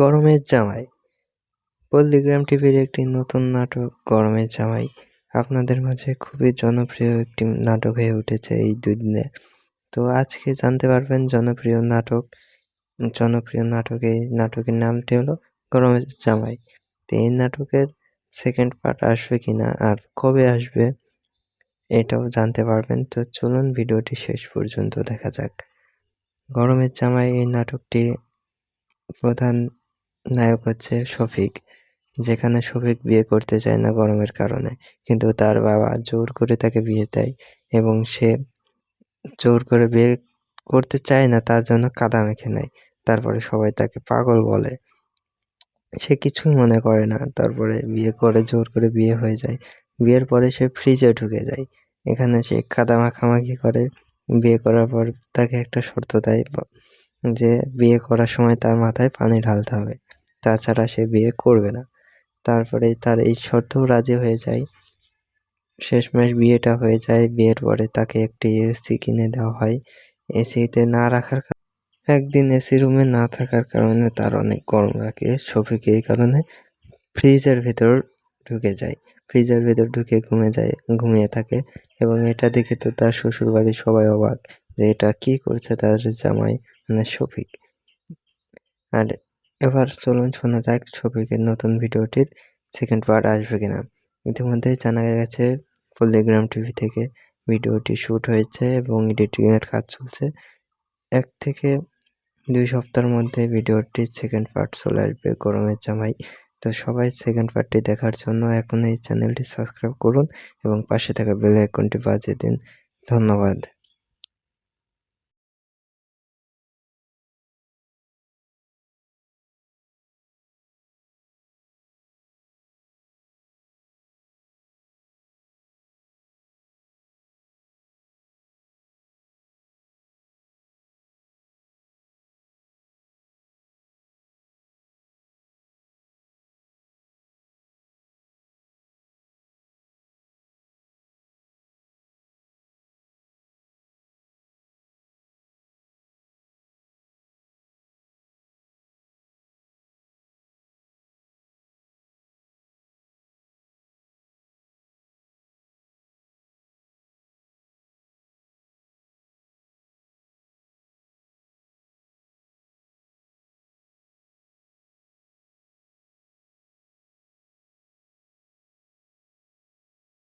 গরমের জামাই, পল্লীগ্রাম টিভির একটি নতুন নাটক গরমের জামাই, আপনাদের মাঝে খুবই জনপ্রিয় একটি নাটক হয়ে উঠেছে এই দুদিনে। তো আজকে জানতে পারবেন জনপ্রিয় নাটক জনপ্রিয় নাটক, নাটকের নামটি হলো গরমের জামাই। তো এই নাটকের সেকেন্ড পার্ট আসবে কি না আর কবে আসবে, এটাও জানতে পারবেন। তো চলুন ভিডিওটি শেষ পর্যন্ত দেখা যাক। গরমের জামাই এই নাটকটি প্রধান নায়ক হচ্ছে শফিক। যেখানে শফিক বিয়ে করতে চায় না গরমের কারণে, কিন্তু তার বাবা জোর করে তাকে বিয়ে দেয় এবং সে জোর করে বিয়ে করতে চায় না, তার জন্য কাদা মেখে নেয়। তারপরে সবাই তাকে পাগল বলে। সে কিছুই মনে করে না। তারপরে বিয়ে করে জোর করে বিয়ে হয়ে যায়। বিয়ের পরে সে ফ্রিজে ঢুকে যায়। এখানে সে কাদা মাখামাখি করে। বিয়ে করার পর তাকে একটা শর্ত দেয় যে বিয়ে করার সময় তার মাথায় পানি ঢালতে হবে। তাছাড়া সে বিয়ে করবে না। তারপরে তার এই শর্তেও রাজি হয়ে যায়। শেষমেশ বিয়েটা হয়ে যায়। বিয়ের পরে তাকে একটি এসি কিনে দেওয়া হয়। এসিতে না রাখার একদিন এসি রুমে না থাকার কারণে তার অনেক গরম লাগে। শফিক এই কারণে ফ্রিজের ভেতর ঢুকে যায়। ফ্রিজের ভেতর ঢুকে ঘুমে যায়, ঘুমিয়ে থাকে এবং এটা দেখে তো তার শ্বশুর বাড়ির সবাই অবাক যে এটা কি করছে তার জামাই মানে শফিক। আর এবার চলুন শোনা যাক শফিকের নতুন ভিডিওটির সেকেন্ড পার্ট আসবে কিনা। ইতিমধ্যেই জানা গেছে পল্লীগ্রাম টিভি থেকে ভিডিওটি শ্যুট হয়েছে এবং এডিটিংয়ের কাজ চলছে। এক থেকে দুই সপ্তাহের মধ্যে ভিডিওটি সেকেন্ড পার্ট চলে আসবে গরমের জামাই। তো সবাই সেকেন্ড পার্টটি দেখার জন্য এখন এই চ্যানেলটি সাবস্ক্রাইব করুন এবং পাশে থাকা বেল আইকনটি বাজিয়ে দিন। ধন্যবাদ।